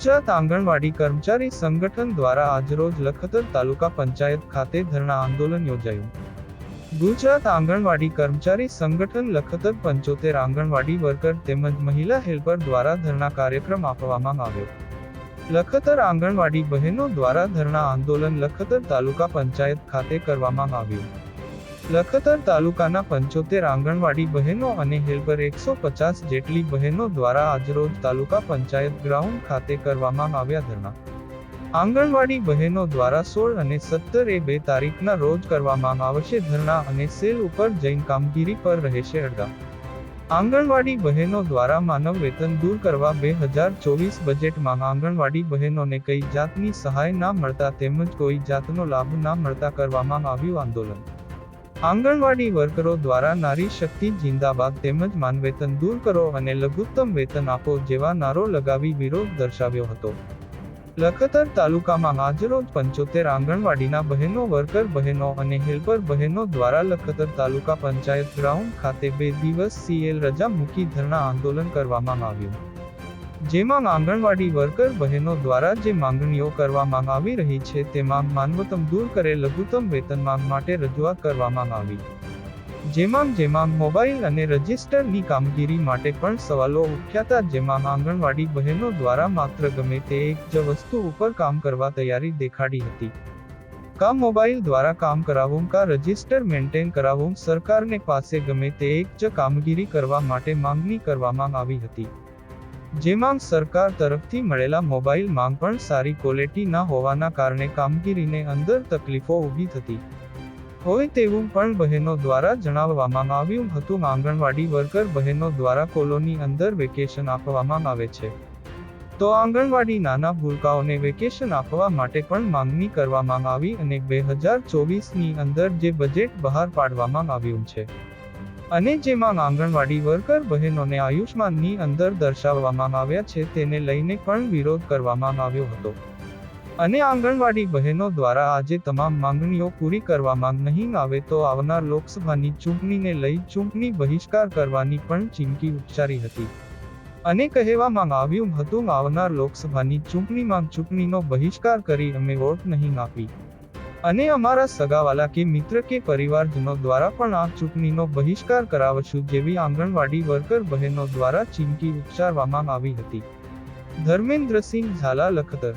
ગુજરાત આંગણવાડી કર્મચારી સંગઠન દ્વારા આજરોજ લખતર તાલુકા પંચાયત ખાતે ધરણા આંદોલન યોજાયું. ગુજરાત આંગણવાડી કર્મચારી સંગઠન લખતર પંચોતેર આંગણવાડી વર્કર તેમજ મહિલા હેલ્પર દ્વારા ધરણા કાર્યક્રમ આપવામાં આવ્યો. લખતર આંગણવાડી બહેનો દ્વારા ધરણા આંદોલન લખતર તાલુકા પંચાયત ખાતે કરવામાં આવ્યું. લખતર તાલુકાના પંચોતેર આંગણવાડી બહેનો અને હેલ્પર એકસો પચાસ જેટલી બહેનો દ્વારા આજરોજ તાલુકા પંચાયત ગ્રાઉન્ડ ખાતે કરવામાં આવ્યા ધરણા. આંગણવાડી બહેનો દ્વારા સોળ અને સત્તર એ બે તારીખના રોજ કરવામાં આવશે ધરણા અને સેલ ઉપર જૈન કામગીરી પર રહેશે અડધા. આંગણવાડી બહેનો દ્વારા માનવ વેતન દૂર કરવા બે હજાર ચોવીસ બજેટમાં આંગણવાડી બહેનોને કઈ જાતની સહાય ના મળતા તેમજ કોઈ જાતનો લાભ ના મળતા કરવામાં આવ્યું આંદોલન. આંગણવાડી વર્કરો દ્વારા નારી શક્તિ જિંદાબાદ તેમજ માનવેતન દૂર કરો અને લઘુત્તમ વેતન આપો જેવા નારો લગાવી વિરોધ દર્શાવ્યો હતો. લખતર તાલુકામાં આજરોજ પંચોતેર આંગણવાડીના બહેનો, વર્કર બહેનો અને હેલ્પર બહેનો દ્વારા લખતર તાલુકા પંચાયત ગ્રાઉન્ડ ખાતે બે દિવસ સીએલ રજા મૂકી ધરણા આંદોલન કરવામાં આવ્યું. જેમાં આંગણવાડી વર્કર બહેનો દ્વારા જે માંગણીઓ કરવામાં આવી રહી છે તેમાં માનવતમ દૂર કરે લઘુત્તમ વેતન માંગ માટે રજૂઆત કરવામાં આવી. જેમાં જેમાં મોબાઈલ અને રજિસ્ટરની કામગીરી માટે પણ સવાલો ઉઠ્યાતા જેમાં આંગણવાડી બહેનો દ્વારા માત્ર ગમે તે એક જ વસ્તુ ઉપર કામ કરવા તૈયારી દેખાડી હતી. કા મોબાઈલ દ્વારા કામ કરાવવું કા રજિસ્ટર મેન્ટેન કરાવવું સરકારને પાસે ગમે તે એક જ કામગીરી કરવા માટે માંગણી કરવામાં આવી હતી. જેમાં સરકાર તરફથી મળેલા મોબાઈલ માંગ પણ સારી ક્વોલિટી ના હોવાના કારણે કામગીરીને અંદર તકલીફો ઊભી થતી. હોય તેવું પણ બહેનો દ્વારા જણાવવામાં આવ્યું હતું. આંગણવાડી વર્કર બહેનો દ્વારા કોલોની અંદર વેકેશન આપવામાં આવે છે. તો આંગણવાડી નાના ભૂલકાઓને વેકેશન આપવા માટે પણ માંગણી કરવામાં આવી અને બે હજાર ચોવીસની અંદર જે બજેટ બહાર પાડવામાં આવ્યું છે. અને જેમાં આંગણવાડી વર્કર બહેનોને આયુષ્માનની અંદર દર્શાવવામાં આવ્યા છે, તેને લઈને પણ વિરોધ કરવામાં આવ્યો હતો. અને આંગણવાડી બહેનો દ્વારા આજે તમામ માંગણીઓ પૂરી કરવામાં નહીં આવે તો આવનાર લોકસભાની ચૂંટણીને લઈ ચૂંટણી બહિષ્કાર કરવાની પણ ચીમકી ઉચ્ચારી હતી. અને કહેવામાં આવ્યું હતું, આવનાર લોકસભાની ચૂંટણીમાં ચૂંટણીનો બહિષ્કાર કરી અમે વોટ નહીં આપી. અને અમારા સગાવાલા કે મિત્ર કે પરિવારજનો દ્વારા પણ આ ચૂંટણીનો બહિષ્કાર કરાવશું જેવી આંગણવાડી વર્કર બહેનો દ્વારા ચીમકી ઉચ્ચારવામાં આવી હતી. ધર્મેન્દ્રસિંહ ઝાલા લખતર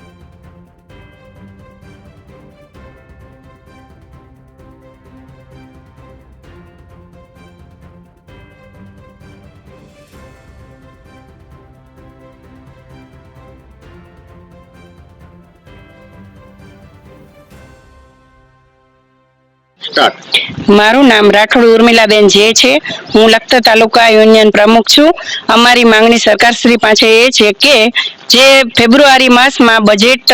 મારું નામ રાઠોડ ઉર્મિલાબેન જે છે. હું લખતર તાલુકા યુનિયન પ્રમુખ છું. અમારી માંગણી સરકારશ્રી પાસે એ છે કે જે ફેબ્રુઆરી માસમાં બજેટ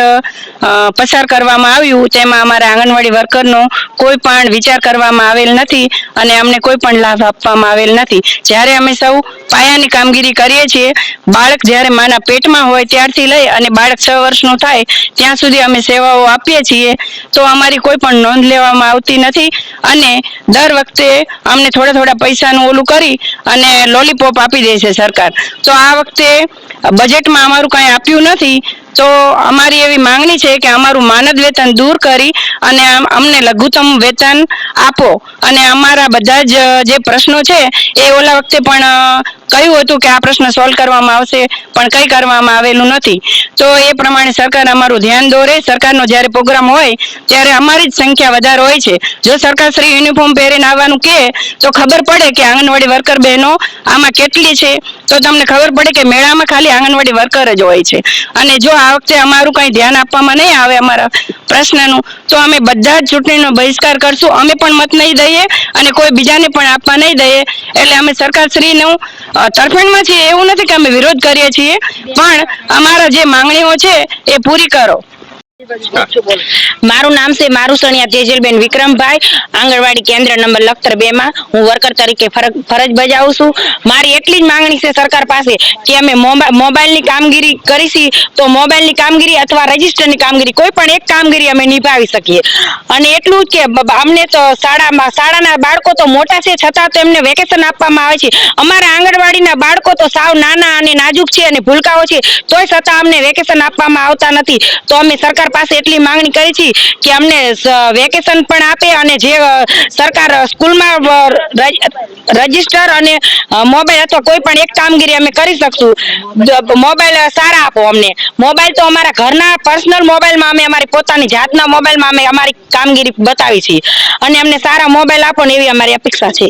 પસાર કરવામાં આવ્યું, તેમાં અમારા આંગણવાડી વર્કરનો કોઈ પણ વિચાર કરવામાં આવેલ નથી અને અમને કોઈ પણ લાભ આપવામાં આવેલ નથી. જ્યારે અમે સૌ પાયાની કામગીરી કરીએ છીએ, બાળક જ્યારે માના પેટમાં હોય ત્યારથી લઈ અને બાળક છ વર્ષનું થાય, ત્યાં સુધી અમે સેવાઓ આપીએ છીએ, તો અમારી કોઈ પણ નોંધ લેવામાં આવતી નથી અને દર વખતે અમને થોડા થોડા પૈસાનું ઓલું કરી અને લોલીપોપ આપી દે છે સરકાર. તો આ વખતે બજેટમાં અમારું કાંઈ આપ્યું નથી. તો અમારી એવી માંગણી છે કે અમારું માનદ વેતન દૂર કરી અને અમને લઘુત્તમ વેતન આપો. અને અમારા બધા જ, જે પ્રશ્નો છે, એ ઓલા વખતે પણ કહ્યું હતું કે આ પ્રશ્ન સોલ્વ કરવામાં આવશે, પણ કંઈ કરવામાં આવેલું નથી. તો એ પ્રમાણે સરકાર અમારું ધ્યાન દોરે. સરકારનો જ્યારે પ્રોગ્રામ હોય, ત્યારે અમારી જ સંખ્યા વધારે હોય છે. જો સરકાર શ્રી યુનિફોર્મ પહેરીને આવવાનું કહે, તો ખબર પડે કે આંગણવાડી વર્કર બહેનો આમાં કેટલી છે. તો તમને ખબર પડે કે મેળામાં ખાલી આંગણવાડી વર્કર જ હોય છે. અને જો આ વખતે અમારું કંઈ ધ્યાન આપવામાં નહીં આવે અમારા પ્રશ્નનું. તો અમે બધા જ ચૂંટણીનો બહિષ્કાર કરશું. અમે પણ મત નહીં દઈએ અને કોઈ બીજાને પણ આપવા નહીં દઈએ. એટલે અમે સરકારશ્રીનું તરફેણમાં છીએ. એવું નથી કે અમે વિરોધ કરીએ છીએ. પણ અમારા જે માંગણીઓ છે, એ પૂરી કરો. મારું નામ છે મારુસણિયા જેજલબેન વિક્રમભાઈ. આંગણવાડી કેન્દ્ર નંબર લખતર બે માં. હું વર્કર તરીકે ફરજ બજાવું છું. મારી એટલી જ માંગણી છે સરકાર પાસે કે અમે મોબા- મોબાઈલની કામગીરી કરીશી તો મોબાઈલની કામગીરી અથવા રજીસ્ટરની કામગીરી, કોઈ પણ એક કામગીરી અમે નિભાવી શકીએ. અને એટલું કે અમને તો શાળામાં, શાળાના બાળકો તો મોટા છે, છતાં તો એમને વેકેશન આપવામાં આવે છે. અમારા આંગણવાડીના બાળકો તો સાવ નાના અને નાજુક છે અને ભૂલકાઓ છે, તોય છતાં અમને વેકેશન આપવામાં આવતા નથી. તો અમે સરકાર પાસે એટલી માંગણી કરી છે કે અમને વેકેશન પણ આપે અને જે સરકાર સ્કૂલમાં રજિસ્ટર અને મોબાઈલ અથવા કોઈ પણ એક કામગીરી અમે કરી શકશું. મોબાઈલ સારા આપો અમને. મોબાઈલ તો અમારા ઘરના પર્સનલ મોબાઈલમાં અમે અમારી પોતાની જાતના મોબાઈલમાં અમે અમારી કામગીરી બતાવી છીએ અને અમને સારા મોબાઈલ આપો ને એવી અમારી અપેક્ષા છે.